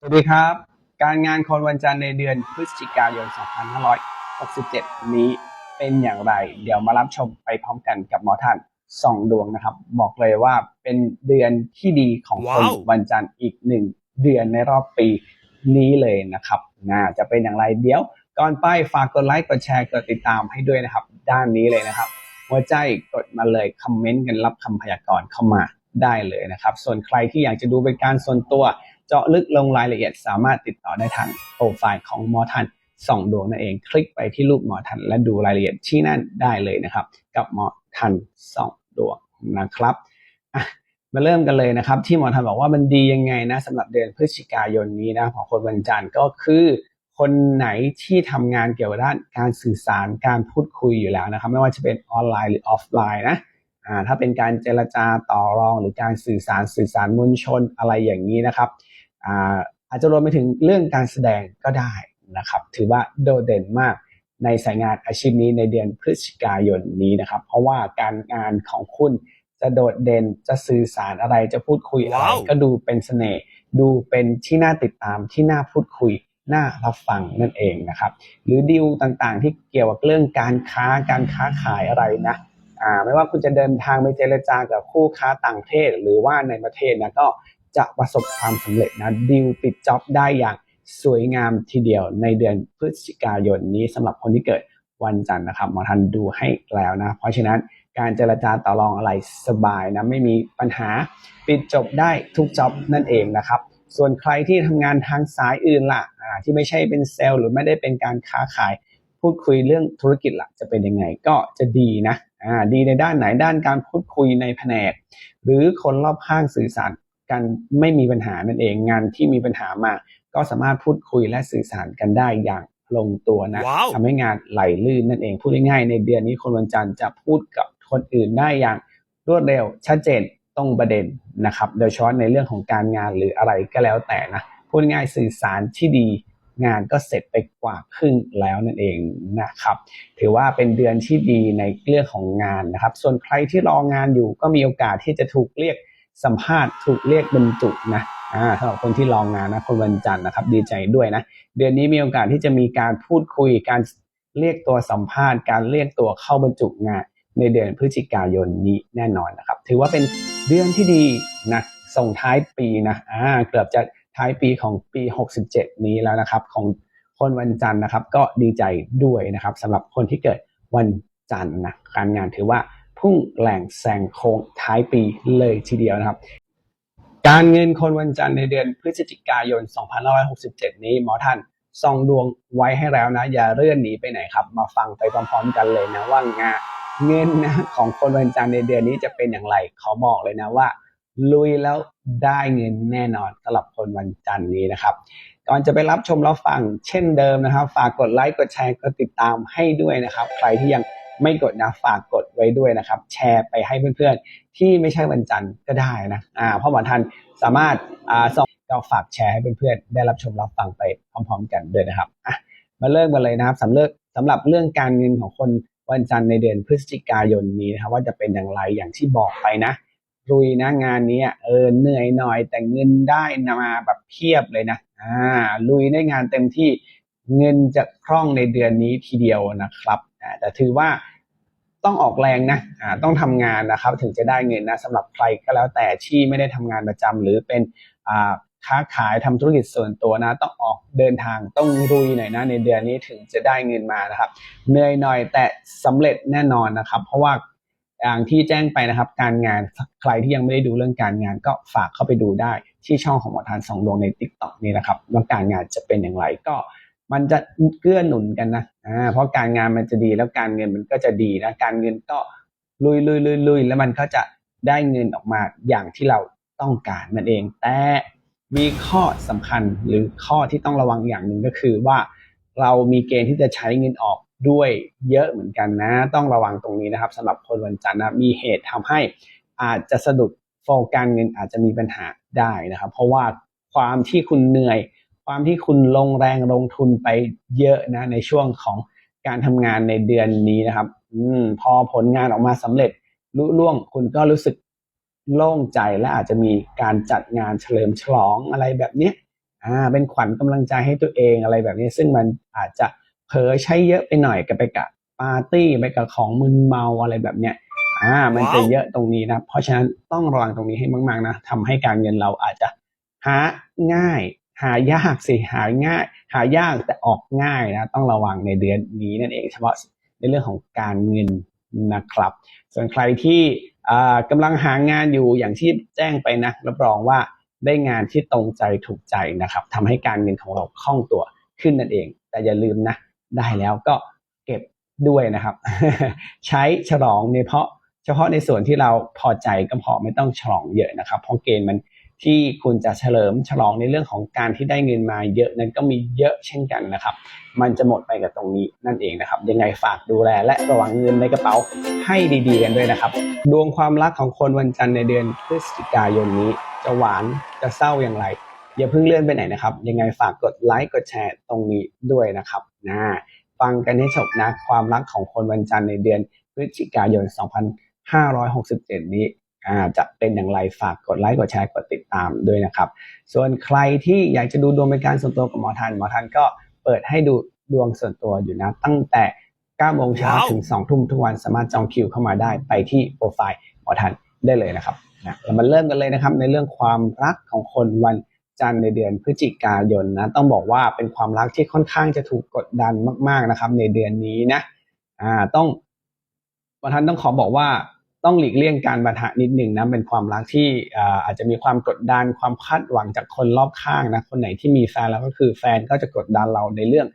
สวัสดีครับ การงานคนวันจันทร์ในเดือนพฤศจิกายน 2567 นี้เป็นอย่างไร เดี๋ยวมารับชมไปพร้อมกันกับหมอท่านสองดวงนะครับ บอกเลยว่าเป็นเดือนที่ดีของคนว้าววันจันทร์อีกหนึ่งเดือนในรอบปีนี้เลยนะครับน่าจะเป็นอย่างไรเดี๋ยว ก่อนไปฝากกดไลค์กดแชร์กดติดตามให้ด้วยนะครับ ด้านนี้เลยนะครับ หัวใจกดมาเลยคอมเมนต์กันรับคำพยากรณ์เข้ามาได้เลยนะครับ ส่วนใครที่อยากจะดูเป็นการส่วนตัว เจาะลึกลงรายละเอียด สามารถติดต่อได้ทางโปรไฟล์ของหมอทันสองดวงนั่นเอง คลิกไปที่รูปหมอทันและดูรายละเอียดที่นั่นได้เลยนะครับ กับหมอทันสองดวงนะครับมาเริ่มกันเลยนะครับ ที่หมอทันบอกว่ามันดียังไงนะสำหรับเดือนพฤศจิกายนนี้นะของคนวันจันทร์ก็คือคนไหนที่ทำงานเกี่ยวกับด้านการสื่อสารการพูดคุยอยู่แล้วนะครับ ไม่ว่าจะเป็นออนไลน์หรือออฟไลน์นะถ้าเป็นการเจรจาต่อรองหรือการสื่อสารสื่อสารมวลชนอะไรอย่างนี้นะครับ อ่าอาจจะรวมไปถึงเรื่องการแสดงก็ได้นะครับ ถือว่าโดดเด่นมากในสายงานอาชีพนี้ในเดือนพฤศจิกายนนี้นะครับ เพราะว่าการงานของคุณจะโดดเด่นจะสื่อสารอะไรจะพูดคุยอะไรว้าวก็ดูเป็นเสน่ห์ดูเป็นที่น่าติดตามที่น่าพูดคุยน่ารับฟังนั่นเองนะครับ หรือดีลต่างๆ ที่เกี่ยวกับเรื่องการค้าการค้าขายอะไรนะอ่าไม่ว่าคุณจะเดินทางไปเจรจากับคู่ค้าต่างประเทศ หรือว่าในประเทศนะก็ จะประสบความสำเร็จนะดีลปิดจ็อบได้อย่างสวยงามทีเดียวในเดือนพฤศจิกายนนี้สำหรับคนที่เกิดวันจันทร์นะครับหมอทันดูให้แล้วนะ เพราะฉะนั้นการเจรจาต่อรองอะไรสบายนะไม่มีปัญหาปิดจบได้ทุกจ็อบนั่นเองนะครับ ส่วนใครที่ทำงานทางสายอื่นล่ะอ่าที่ไม่ใช่เป็นเซลล์หรือไม่ได้เป็นการค้าขาย พูดคุยเรื่องธุรกิจล่ะจะเป็นยังไงก็จะดีนะดีในด้านไหนด้านการพูดคุยในแผนก หรือคนรอบข้างสื่อสาร กันไม่มีปัญหานั่นเองงานที่มีปัญหามา ก็สามารถพูดคุยและสื่อสารกันได้อย่างลงตัวนะว้าวทำให้งานไหลลื่นนั่นเองพูดง่ายๆในเดือนนี้คนวันจันทร์จะพูดกับคนอื่นได้อย่างรวดเร็วชัดเจนตรงประเด็นนะครับ โดยเฉพาะในเรื่องของการงานหรืออะไรก็แล้วแต่นะพูดง่ายๆสื่อสารที่ดีงานก็เสร็จไปกว่าครึ่งแล้วนั่นเองนะครับ ถือว่าเป็นเดือนที่ดีในเรื่องของงานนะครับ ส่วนใครที่รองานอยู่ก็มีโอกาสที่จะถูกเรียก สัมภาษณ์ถูกเรียกบรรจุนะอ่าสำหรับคนที่รองงานนะคนวันจันทร์นะครับ ดีใจด้วยนะ เดือนนี้มีโอกาสที่จะมีการพูดคุยการเรียกตัวสัมภาษณ์ การเรียกตัวเข้าบรรจุงาน ในเดือนพฤศจิกายนนี้แน่นอนนะครับ ถือว่าเป็นเดือนที่ดีนะส่งท้ายปีนะอ่าเกือบจะท้ายปีของปี 67 นี้แล้วนะครับ ของคนวันจันทร์นะครับ ก็ดีใจด้วยนะครับสำหรับคนที่เกิดวันจันทร์นะการงานถือว่า พุ่งแหล่งแซงโค้งท้ายปีเลยทีเดียวนะครับ การเงินคนวันจันทร์ในเดือนพฤศจิกายน 2567 นี้หมอท่านส่องดวงไว้ให้แล้วนะ อย่าเลื่อนหนีไปไหนครับ มาฟังไปพร้อมๆกันเลยนะว่างานเงินนะของคนวันจันทร์ในเดือนนี้จะเป็นอย่างไรขอบอกเลยนะว่า ลุยแล้วได้เงินแน่นอนสำหรับคนวันจันทร์นี้นะครับก่อนจะไปรับชมรับฟังเช่นเดิมนะครับ ฝากกดไลค์กดแชร์กดติดตามให้ด้วยนะครับ ใครที่ยัง ไม่กดนะฝากกดไว้ด้วยนะครับ แชร์ไปให้เพื่อนๆ ที่ไม่ใช่วันจันทร์ก็ได้นะอ่าเพราะหมอทันสามารถอ่าส่งก็ฝากแชร์ให้เพื่อนๆ ได้รับชมรับฟังไปพร้อม ๆ กันด้วยนะครับอะมาเริ่มกันเลยนะครับสำหรับสำหรับเรื่องการเงินของคนวันจันทร์ในเดือนพฤศจิกายนนี้นะครับว่าจะเป็นอย่างไรอย่างที่บอกไปนะรุยนะงานนี้เออเหนื่อยหน่อยแต่เงินได้มาแบบเพียบเลยนะอ่าลุยได้งานเต็มที่เงินจะคล่องในเดือนนี้ทีเดียวนะครับ แต่ถือว่าต้องออกแรงนะต้องทำงานนะครับถึงจะได้เงินนะสำหรับใครก็แล้วแต่ที่ไม่ได้ทำงานประจำหรือเป็นค้าขายทำธุรกิจส่วนตัวนะ ต้องออกเดินทางต้องรุยหน่อยนะในเดือนนี้ถึงจะได้เงินมานะครับเหนื่อยหน่อยแต่สำเร็จแน่นอนนะครับ เพราะว่าอย่างที่แจ้งไปนะครับ การงานใครที่ยังไม่ได้ดูเรื่องการงานก็ฝากเข้าไปดูได้ที่ช่องของหมอทานสองดวงใน t ิ k t o k นี่นะครับว่าการงานจะเป็นอย่างไรก็ มันจะเกื้อหนุนกันนะอ่าเพราะการงานมันจะดีแล้วการเงินมันก็จะดีนะการเงินก็ลุยลุยลุยลุยแล้วมันก็จะได้เงินออกมาอย่างที่เราต้องการนั่นเอง แต่มีข้อสำคัญหรือข้อที่ต้องระวังอย่างหนึ่งก็คือว่า เรามีเกณฑ์ที่จะใช้เงินออกด้วยเยอะเหมือนกันนะ ต้องระวังตรงนี้นะครับสำหรับคนวันจันทร์นะมีเหตุทำให้อาจจะสะดุดโฟการเงินอาจจะมีปัญหาได้นะครับ เพราะว่าความที่คุณเหนื่อย ความที่คุณลงแรงลงทุนไปเยอะนะ ในช่วงของการทำงานในเดือนนี้นะครับ อืม พอผลงานออกมาสำเร็จลุล่วงคุณก็รู้สึกโล่งใจและอาจจะมีการจัดงานเฉลิมฉลองอะไรแบบเนี้ยอ่าเป็นขวัญกำลังใจให้ตัวเองอะไรแบบนี้ ซึ่งมันอาจจะเผลอใช้เยอะไปหน่อยกับไปกับปาร์ตี้ไปกับของมึนเมาอะไรแบบเนี้ยอ่า มันจะเยอะตรงนี้นะ เพราะฉะนั้นต้องระวังตรงนี้ให้มาก ๆ นะทำให้การเงินเราอาจจะหาง่าย หายากสิหาง่าย หายากแต่ออกง่ายนะต้องระวังในเดือนนี้นั่นเองเฉพาะในเรื่องของการเงินนะครับ ส่วนใครที่อ่ากำลังหางานอยู่อย่างที่แจ้งไปนะรับรองว่าได้งานที่ตรงใจถูกใจนะครับทำให้การเงินของเราคล่องตัวขึ้นนั่นเอง แต่อย่าลืมนะ ได้แล้วก็เก็บด้วยนะครับ ใช้ฉลองในเพราะเฉพาะในส่วนที่เราพอใจก็พอไม่ต้องฉลองเยอะนะครับ เพราะเกณฑ์มัน ที่คุณจะเฉลิมฉลองในเรื่องของการที่ได้เงินมาเยอะนั้นก็มีเยอะเช่นกันนะครับ มันจะหมดไปกับตรงนี้นั่นเองนะครับ ยังไงฝากดูแลและระวังเงินในกระเป๋าให้ดีๆ กันด้วยนะครับ ดวงความรักของคนวันจันทร์ในเดือนพฤศจิกายนนี้ จะหวานจะเศร้าอย่างไรอย่าเพิ่งเลื่อนไปไหนนะครับ ยังไงฝากกดไลค์กดแชร์ตรงนี้ด้วยนะครับนะฟังกันให้จบนะความรักของคนวันจันทร์ในเดือนพฤศจิกายน 2567 นี้อ่า จะเป็นอย่างไรฝากกดไลค์กดแชร์กดติดตามด้วยนะครับ ส่วนใครที่อยากจะดูดวงเป็นการส่วนตัวกับหมอทันหมอทันก็เปิดให้ดูดวงส่วนตัวอยู่นะตั้งแต่9โมงเช้าว้าวถึง2ทุ่มทุกวันสามารถจองคิวเข้ามาได้ไปที่โปรไฟล์หมอทันได้เลยนะครับนะเรามาเริ่มกันเลยนะครับในเรื่องความรักของคนวันจันทร์ในเดือนพฤศจิกายนนะต้องบอกว่าเป็นความรักที่ค่อนข้างจะถูกกดดันมาก ๆนะครับ ในเดือนนี้นะอ่าต้องหมอทันต้องขอบอกว่า ต้องหลีกเลี่ยงการบัทะนิดหนึ่งนะเป็นความรักที่อาจจะมีความกดดันความคาดหวังจากคนรอบข้างนะคนไหนที่มีแฟนแล้วก็คือแฟนก็จะกดดันเราในเรื่อง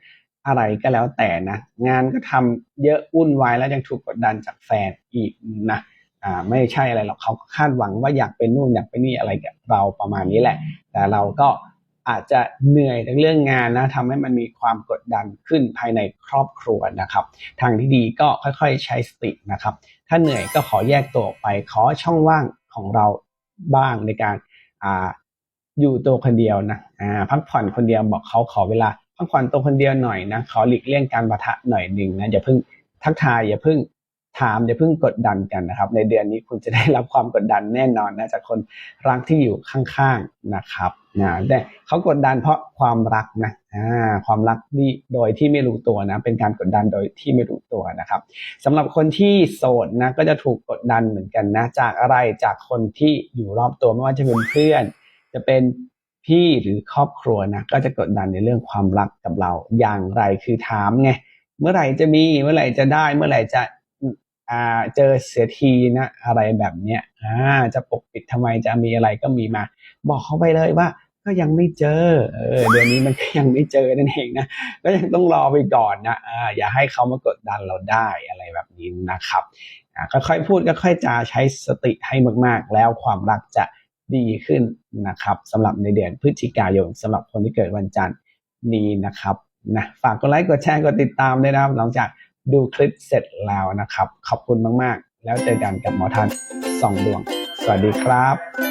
อะไรก็แล้วแต่นะ งานก็ทำเยอะวุ่นวายแล้วยังถูกกดดันจากแฟนอีกนะอ่าไม่ใช่อะไรหรอกเขาก็คาดหวังว่าอยากเป็นนู่นอยากเป็นนี่อะไรกับเราประมาณนี้แหละ แต่เราก็ อาจจะเหนื่อยในเรื่องงานนะทำให้มันมีความกดดันขึ้นภายในครอบครัวนะครับ ทางที่ดีก็ค่อยๆใช้สตินะครับ ถ้าเหนื่อยก็ขอแยกตัวออกไปขอช่องว่างของเราบ้างในการอ่าอยู่ตัวคนเดียวนะอ่าพักผ่อนคนเดียวบอกเขาขอเวลาพักผ่อนตัวคนเดียวหน่อยนะขอหลีกเลี่ยงการปะทะหน่อยหนึ่งนะอย่าเพิ่งทักทายอย่าเพิ่ง ถามอย่าเพิ่งกดดันกันนะครับ ในเดือนนี้คุณจะได้รับความกดดันแน่นอนนะจากคนรักที่อยู่ข้างๆนะครับนะแต่เขากดดันเพราะความรักนะอ่าความรักนี่โดยที่ไม่รู้ตัวนะ เป็นการกดดันโดยที่ไม่รู้ตัวนะครับสำหรับคนที่โสดนะก็จะถูกกดดันเหมือนกันนะ จากอะไรจากคนที่อยู่รอบตัวไม่ว่าจะเป็นเพื่อน จะเป็นพี่หรือครอบครัวนะก็จะกดดันในเรื่องความรักกับเราอย่างไรคือถามไงเมื่อไหร่จะมีเมื่อไหร่จะได้เมื่อไหร่จะ อ่าเจอเสียทีนะอะไรแบบเนี้ยอ่าจะปกปิดทำไมจะมีอะไรก็มีมา บอกเขาไปเลยว่าก็ยังไม่เจอเออเดือนนี้มันก็ยังไม่เจอนั่นเองนะก็ยังต้องรอไปก่อนนะอ่าอย่าให้เขามากดดันเราได้อะไรแบบนี้นะครับอ่าค่อยๆพูดค่อยๆจาใช้สติให้มากๆ แล้วความรักจะดีขึ้นนะครับสำหรับในเดือนพฤศจิกายนสำหรับคนที่เกิดวันจันทร์นี้นะครับนะฝากกดไลค์กดแชร์กดติดตามด้วยนะครับหลังจาก ดูคลิปเสร็จแล้วนะครับ ขอบคุณมาก ๆ แล้วเจอกันกับหมอทันสองดวง สวัสดีครับ